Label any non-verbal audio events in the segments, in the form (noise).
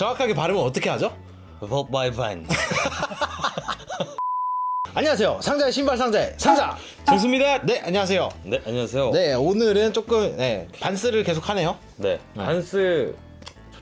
정확하게 발음은 어떻게 하죠? Vault by Van. (laughs) 안녕하세요. 상자의 신발 상자의 상자. 정수입니다. 네, 안녕하세요. 네, 안녕하세요. 네, 오늘은 조금 네, 반스를 계속 하네요. 네. 반스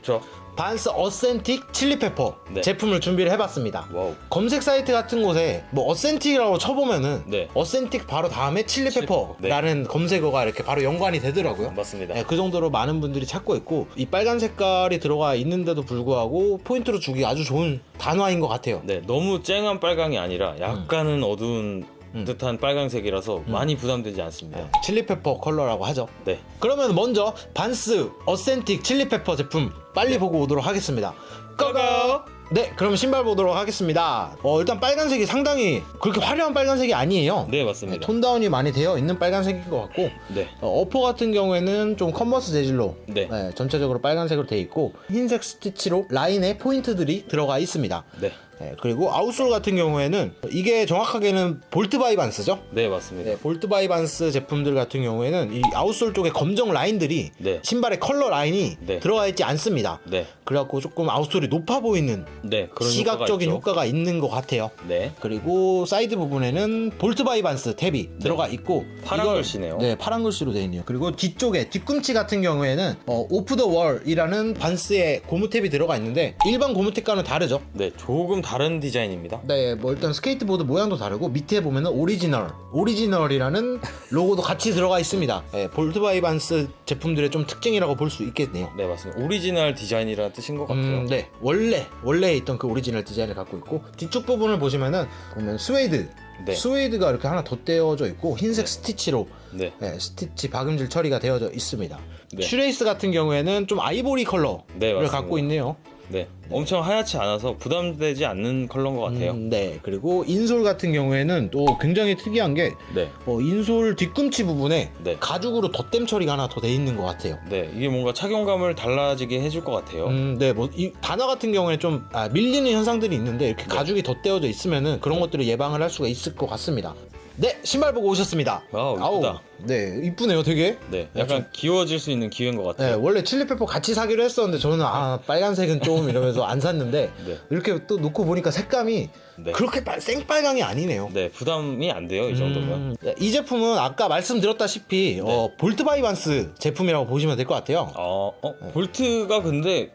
좋죠. 반스 어센틱 칠리페퍼 네. 제품을 준비를 해봤습니다. 와우. 검색 사이트 같은 곳에 뭐 어센틱이라고 쳐보면은 네. 어센틱 바로 다음에 칠리페퍼라는 검색어가 이렇게 바로 연관이 되더라고요. 맞습니다. 네, 그 정도로 많은 분들이 찾고 있고 이 빨간 색깔이 들어가 있는데도 불구하고 포인트로 주기 아주 좋은 단화인 것 같아요. 네, 너무 쨍한 빨강이 아니라 약간은 어두운 듯한 빨강색이라서 많이 부담되지 않습니다. 칠리페퍼 컬러라고 하죠. 네. 그러면 먼저 반스 어센틱 칠리페퍼 제품 빨리 보고 오도록 하겠습니다. 고고! 네, 그럼 신발 보도록 하겠습니다. 어, 일단 빨간색이 상당히 그렇게 화려한 빨간색이 아니에요. 네, 맞습니다. 톤 다운이 많이 되어 있는 빨간색인 것 같고 네. 어, 어퍼 같은 경우에는 좀 컨버스 재질로 네. 전체적으로 빨간색으로 되어 있고 흰색 스티치로 라인에 포인트들이 들어가 있습니다. 네. 네, 그리고 아웃솔 같은 경우에는 이게 정확하게는 볼트 바이 반스죠? 네, 맞습니다. 네, 볼트 바이 반스 제품들 같은 경우에는 이 아웃솔 쪽에 검정 라인들이 네. 신발의 컬러 라인이 네. 들어가 있지 않습니다. 네. 그래갖고 조금 아웃솔이 높아 보이는 네, 그런 시각적인 효과가, 효과가 있는 것 같아요. 네. 그리고 사이드 부분에는 볼트 바이 반스 탭이 들어가 있고 파란 이걸- 글씨네요. 네, 파란 글씨로 되어 있네요. 그리고 뒤쪽에 뒤꿈치 같은 경우에는 어, 오프 더 월이라는 반스의 고무 탭이 들어가 있는데 일반 고무 탭과는 다르죠. 네, 조금 다른 디자인입니다. 네, 뭐 일단 스케이트보드 모양도 다르고 밑에 보면은 오리지널, 오리지널이라는 (laughs) 로고도 같이 들어가 있습니다. 네, 볼트바이 반스 제품들의 좀 특징이라고 볼 수 있겠네요. 네, 맞습니다. 오리지널 디자인이라는 뜻인 것 같아요. 음, 네, 원래 원래 있던 그 오리지널 디자인을 갖고 있고 뒤쪽 부분을 보시면은 보면 스웨이드, 네. 스웨이드가 이렇게 하나 덧대어져 있고 흰색 스티치로 네. 네, 스티치 박음질 처리가 되어져 있습니다. 네. 슈레이스 같은 경우에는 좀 아이보리 컬러를 네. 갖고 있네요. 네. 엄청 하얗지 않아서 부담되지 않는 컬러인 것 같아요. 음, 네, 그리고 인솔 같은 경우에는 또 굉장히 특이한 게 네. 어, 인솔 뒤꿈치 부분에 네. 가죽으로 덧댐 처리가 하나 더 돼 있는 것 같아요. 네, 이게 뭔가 착용감을 달라지게 해줄 것 같아요. 음, 네, 뭐, 이 단어 같은 경우에 좀, 아, 밀리는 현상들이 있는데, 이렇게 네. 가죽이 덧대어져 있으면은 그런 것들을 예방을 할 수가 있을 것 같습니다. 네, 신발 보고 오셨습니다. 와우, 이쁘다. 네, 이쁘네요, 되게. 네, 약간 귀여워질 수 있는 기회인 것 네, 같아요. 원래 칠리페퍼 같이 사기로 했었는데, 저는, 아, 빨간색은 좀 이러면서 안 샀는데, (laughs) 네. 이렇게 또 놓고 보니까 색감이 네. 그렇게 빨, 생빨강이 아니네요. 네, 부담이 안 돼요, 이 정도면. 음, 이 제품은 아까 말씀드렸다시피 어, 볼트 바이반스 제품이라고 보시면 될 것 같아요. 어, 어, 네. 볼트가 근데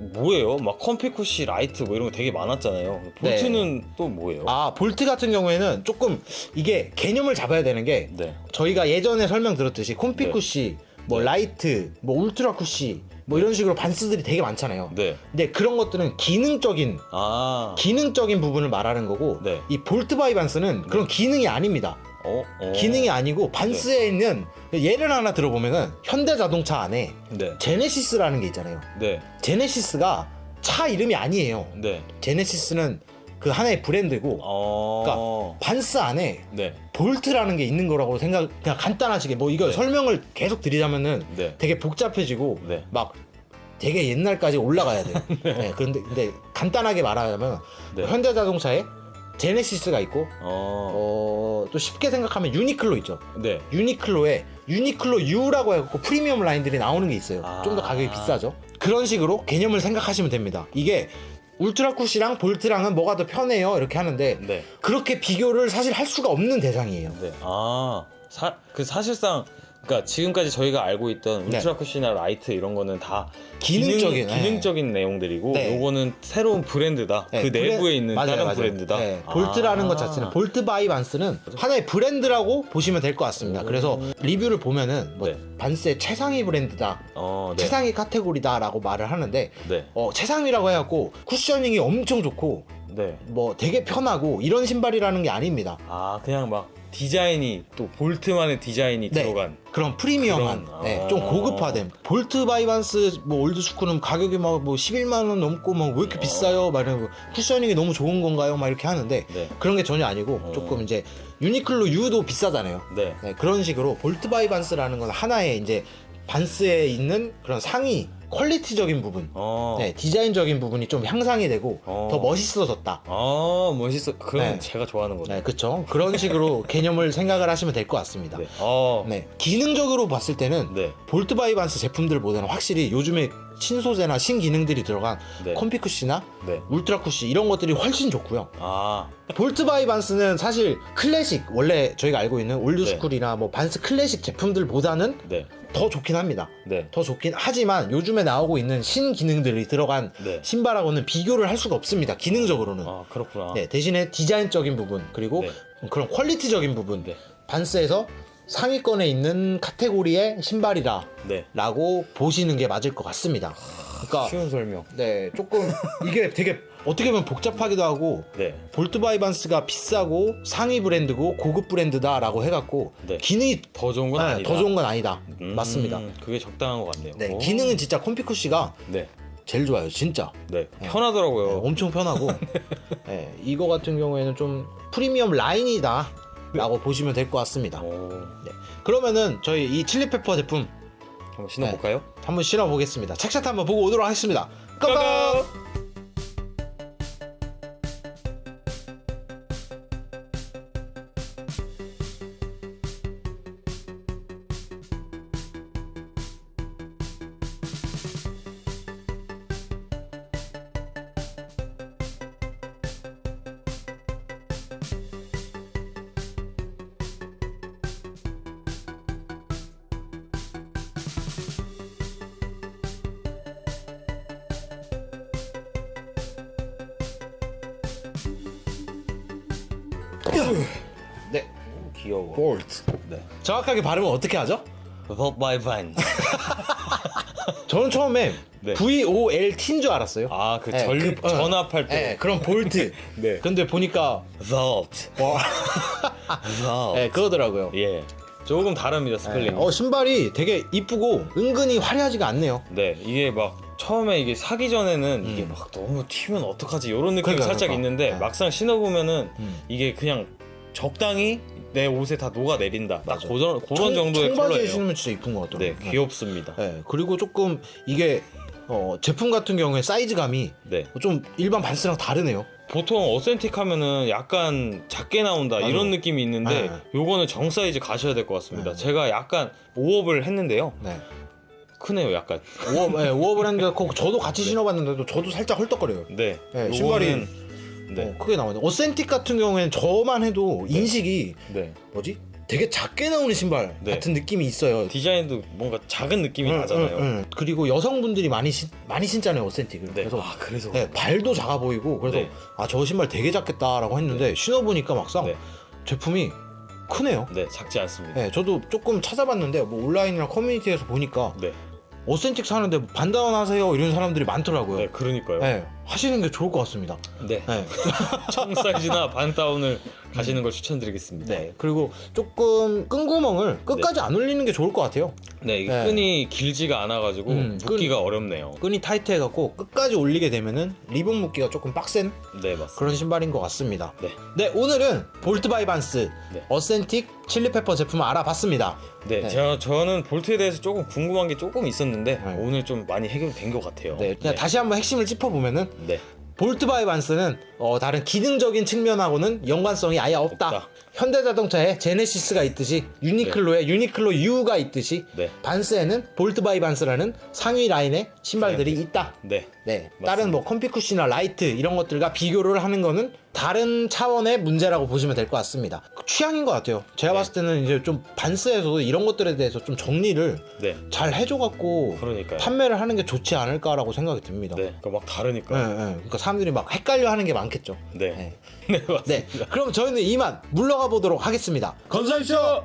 뭐예요? 막 컴피쿠시 라이트 뭐 이런 거 되게 많았잖아요. 볼트는 또 뭐예요? 네. 아 볼트 같은 경우에는 조금 이게 개념을 잡아야 되는 게 네. 저희가 예전에 설명드렸듯이 콤피쿠시, 뭐 네. 라이트, 뭐 울트라 쿠시 뭐 이런 식으로 반스들이 되게 많잖아요. 네. 근데 그런 것들은 기능적인 아. 기능적인 부분을 말하는 거고 네. 이 볼트 바이 반스는 그런 기능이 아닙니다. 어, 어. 기능이 아니고 반스에 있는 예를 하나 들어보면은 현대 자동차 안에 네. 제네시스라는 게 있잖아요. 네. 제네시스가 차 이름이 아니에요. 네. 제네시스는 그 하나의 브랜드고 어. 그러니까 반스 안에 네. 볼트라는 게 있는 거라고 생각 그냥 간단하시게 뭐 이거 네. 설명을 계속 드리자면은 네. 되게 복잡해지고 네. 막 되게 옛날까지 올라가야 돼요. (laughs) 네. 그런데 근데 간단하게 말하자면 네. 현대자동차에 제네시스가 있고 어. 어, 또 쉽게 생각하면 유니클로 있죠. 네. 유니클로에 유니클로 U라고 해갖고 프리미엄 라인들이 나오는 게 있어요. 아. 좀 더 가격이 비싸죠. 그런 식으로 개념을 생각하시면 됩니다. 이게 울트라 쿠시랑 볼트랑은 뭐가 더 편해요? 이렇게 하는데 네. 그렇게 비교를 사실 할 수가 없는 대상이에요. 네. 아. 사, 그 사실상 그러니까 지금까지 저희가 알고 있던 네. 울트라 쿠시나 라이트 이런 거는 다 기능적인, 기능, 기능적인 내용들이고 네. 요거는 새로운 브랜드다. 네, 그 브랜- 내부에 있는 맞아요, 다른 맞아요. 브랜드다. 네, 볼트라는 아. 것 자체는 볼트 바이 반스는 하나의 브랜드라고 보시면 될 것 같습니다. 그래서 리뷰를 보면은 뭐 네. 반스의 최상위 브랜드다, 어, 네. 최상위 카테고리다라고 말을 하는데 네. 어, 최상위라고 해갖고 쿠셔닝이 엄청 좋고 네. 뭐 되게 편하고 이런 신발이라는 게 아닙니다. 아, 그냥 막 디자인이 또 볼트만의 디자인이 네. 들어간 그런 프리미엄한, 그런, 네, 아. 좀 고급화된 볼트 바이반스 뭐 올드 스쿠는 가격이 막 뭐 11만 원 넘고 막 왜 이렇게 비싸요? 막 이러고 쿠셔닝이 너무 좋은 건가요? 막 이렇게 하는데 네. 그런 게 전혀 아니고 어. 조금 이제 유니클로 U도 비싸잖아요. 네. 네, 그런 식으로 볼트 바이반스라는 건 하나의 이제 반스에 있는 그런 상위 퀄리티적인 부분, 어. 네, 디자인적인 부분이 좀 향상이 되고 어. 더 멋있어졌다. 아 멋있어. 그럼 네. 제가 좋아하는 거네. 네, 그쵸. 그런 식으로 (laughs) 개념을 생각을 하시면 될 것 같습니다. 네. 어. 네, 기능적으로 봤을 때는 네. 볼트 바이반스 제품들보다는 확실히 요즘에 신소재나 신기능들이 들어간 네. 컴피쿠시나 네. 울트라쿠시 이런 것들이 훨씬 좋고요. 아. 볼트 바이 반스는 사실 클래식 원래 저희가 알고 있는 올드스쿨이나 뭐 반스 클래식 제품들보다는 네. 더 좋긴 합니다. 네. 더 좋긴 하지만 요즘에 나오고 있는 신기능들이 들어간 네. 신발하고는 비교를 할 수가 없습니다. 기능적으로는. 아 그렇구나. 네, 대신에 디자인적인 부분 그리고 네. 그런 퀄리티적인 부분 네. 반스에서 상위권에 있는 카테고리의 신발이라 네. 라고 보시는 게 맞을 것 같습니다. 그러니까 쉬운 설명. 네 조금 이게 되게 어떻게 보면 복잡하기도 하고 네. 볼트 바이반스가 비싸고 상위 브랜드고 고급 브랜드다라고 해갖고 네. 기능이 더 좋은 건 네, 아니다. 더 좋은 건 아니다. 음, 맞습니다. 그게 적당한 것 같네요. 네, 오. 기능은 진짜 컴피쿠시가 네. 제일 좋아요, 진짜. 네. 네. 편하더라고요. 네, 엄청 편하고 (laughs) 네, 이거 같은 경우에는 좀 프리미엄 라인이다. 라고 보시면 될 것 같습니다. 오. 네. 그러면은 저희 이 칠리페퍼 제품 한번 신어볼까요? 한번 신어 보겠습니다. 착샷 한번 보고 오도록 하겠습니다. 고고! 네, 귀여워. 볼트. 네. 정확하게 발음은 어떻게 하죠? Volt by Van. 저는 처음에 네. V O L T인 줄 알았어요. 아, 그 네, 전, 그, 어. 전압할 때. 네, 그런 볼트. (laughs) 네. 근데 보니까 Vault. 와, Vault. 네, 그거더라고요. 예. 조금 다릅니다, 스펠링. 어 신발이 되게 이쁘고 은근히 화려하지가 않네요. 네, 이게 막 처음에 이게 사기 전에는 이게 음. 막 너무 튀면 어떡하지 이런 느낌이 그러니까, 살짝 그러니까. 있는데 네. 막상 신어보면은 음. 이게 그냥 적당히 내 옷에 다 녹아 내린다. 딱 맞아. 그런 그런 청- 정도의 청바지에 컬러예요. 신으면 진짜 이쁜 것 네, 같더라고요. 귀엽습니다. 네, 그리고 조금 이게 어, 제품 같은 경우에 사이즈감이 네. 좀 일반 반스랑 다르네요. 보통 어센틱 하면은 약간 작게 나온다 맞아. 이런 느낌이 있는데 네. 요거는 정 사이즈 가셔야 될 것 같습니다. 네. 제가 약간 오업을 했는데요. 네. 크네요, 약간. 우어, 네, 우어 브랜드 거 저도 같이 신어봤는데도 저도 살짝 헐떡거려요. 네. 네, 요거는- 신발이- 네. 어, 크게 나오네. 어센틱 같은 경우에는 저만 해도 인식이 네. 뭐지? 되게 작게 나오는 신발 네. 같은 느낌이 있어요. 디자인도 뭔가 작은 느낌이 응, 나잖아요. 응, 응. 그리고 여성분들이 많이 신, 많이 신잖아요 어센틱을. 네. 그래서 아, 그래서 네, 발도 작아 보이고 그래서 네. 아 저 신발 되게 작겠다라고 했는데 신어보니까 막상 네. 제품이 크네요. 네, 작지 않습니다. 네, 저도 조금 찾아봤는데 뭐 온라인이나 커뮤니티에서 보니까 네. 어센틱 사는데 뭐 반다운 하세요 이런 사람들이 많더라고요. 네, 네. 그러니까요. 하시는 게 좋을 것 같습니다. 네. 네. (laughs) 청 사이즈나 반다운을 가시는 걸 추천드리겠습니다. 네. 그리고 조금 끈구멍을 끝까지 안 올리는 게 좋을 것 같아요. 네, 이게 네. 끈이 길지가 않아가지고 음, 묶기가 어렵네요. 끈이 타이트해갖고 끝까지 올리게 되면은 리본 묶기가 조금 빡센 네, 맞습니다. 그런 신발인 것 같습니다. 네. 네, 오늘은 볼트 바이반스 네. 어센틱 칠리페퍼 제품을 알아봤습니다. 네, 네. 제가 저는 볼트에 대해서 조금 궁금한 게 조금 있었는데 네. 오늘 좀 많이 해결된 것 같아요. 네, 그냥 다시 한번 핵심을 짚어보면은 네. 볼트 바이 반스는 어, 다른 기능적인 측면하고는 연관성이 아예 없다. 없다. 현대자동차에 제네시스가 있듯이 유니클로에 유니클로 U가 있듯이 네. 반스에는 볼트 바이 반스라는 상위 라인의 신발들이 있다. 네. 네, 다른 뭐 컴피쿠시나 라이트 이런 것들과 비교를 하는 거는 다른 차원의 문제라고 보시면 될 것 같습니다. 취향인 것 같아요. 제가 네. 봤을 때는 이제 좀 반스에서도 이런 것들에 대해서 좀 정리를 네. 잘 해줘갖고 그러니까요. 판매를 하는 게 좋지 않을까라고 생각이 듭니다. 네. 그러니까 막 네, 다르니까. 네. 그러니까 사람들이 막 헷갈려 하는 게 많겠죠. 네. 네. (laughs) 네, 맞습니다. 네. 그럼 저희는 이만 물러가 보도록 하겠습니다. 감사합니다.